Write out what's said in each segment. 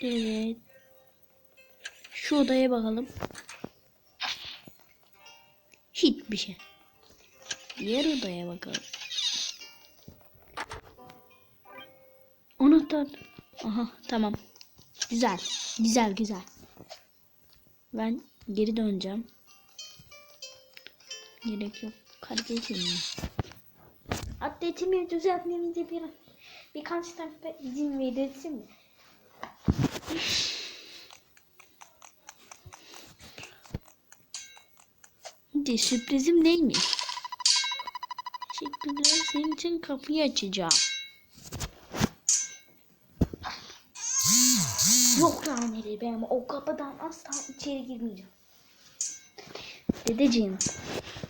Evet. Şu odaya bakalım. Hiçbir şey. Diğer odaya bakalım. Anahtar. Aha tamam. Güzel. Güzel güzel. Ben geri döneceğim. Gerek yok. Kardeşim. Atletimi düzeltmemize bir birkaç dakika izin verilsin mi? Şimdi sürprizim neymiş? Teşekkürler. Senin için kapıyı açacağım. Yok yani ben o kapıdan asla içeri girmeyeceğim. Dedeciğim.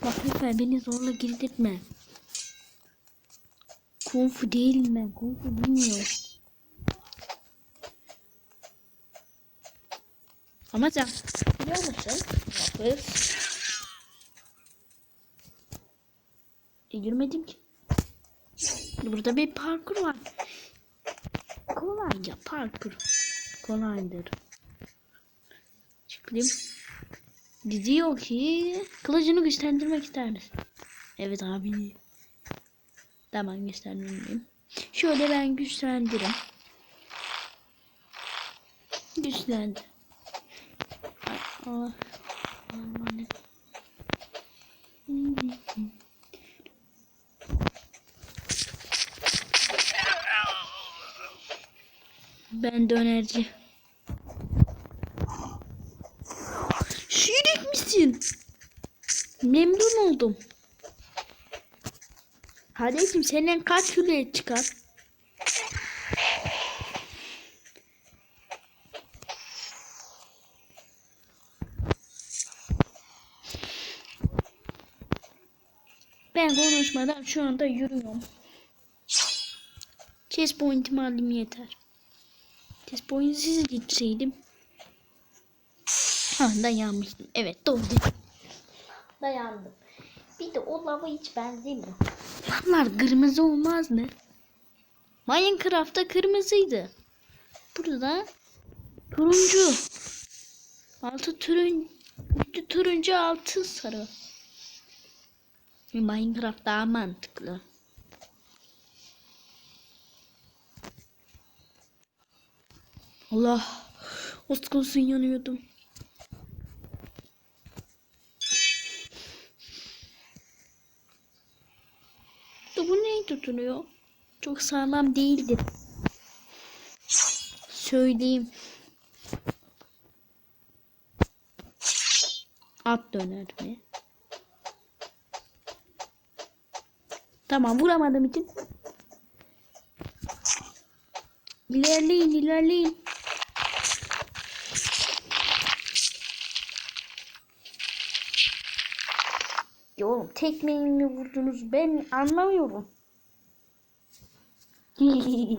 Bak lütfen beni zorla girdirtme. Kung fu değilim ben. Kung fu bilmiyorum. Ama sen biliyor musun? Yapız. E, girmedim ki. Burada bir parkur var. Kolay ya parkur. Kolaydır. Çıkayım. Diyor ki kılıcını güçlendirmek ister misin? Evet abi. Tamam göstermeyeyim. Şöyle ben güçlendirim. Güçlendi. Ben dönerci. Şirin misin? Memnun oldum. Kardeşim senden kaç kilo çıkar? Ben konuşmadan şu anda yürüyorum. Chess point'imi alayım yeter. Chess point'siz gitseydim. Ha dayanmıştım. Evet doğru. Dayandım. Bir de o lava hiç benzemiyor. Lavlar kırmızı olmaz mı? Minecraft'ta kırmızıydı. Burada turuncu. Altı turun, turuncu, altı sarı. Minecraft daha mantıklı. Allah. Az kalsın yanıyordum. Bu neyi tutunuyor? Çok sağlam değildi. Söyleyeyim. At döner mi? Tamam vuramadım için. İlerleyin ilerleyin. Ya oğlum tekmeyi mi vurdunuz ben anlamıyorum. Hi.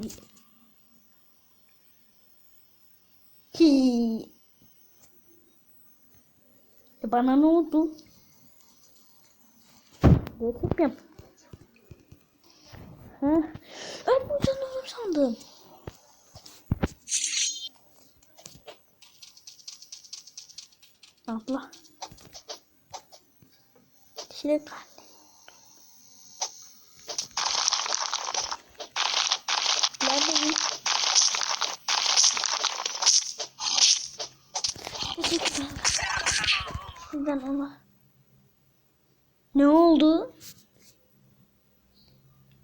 E bana ne oldu? Gerçek mi? Ha? Ben buradan olur sandım. Abla. Şirek Neredeyim? Teşekkürler. Sizden ama. Ne oldu?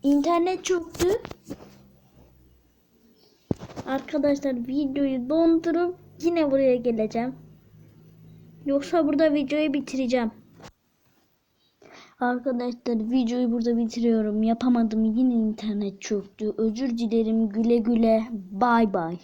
İnternet çöktü. Arkadaşlar videoyu dondurup yine buraya geleceğim. Yoksa burada videoyu bitireceğim. Arkadaşlar videoyu burada bitiriyorum. Yapamadım yine internet çöktü. Özür dilerim güle güle. Bay bay.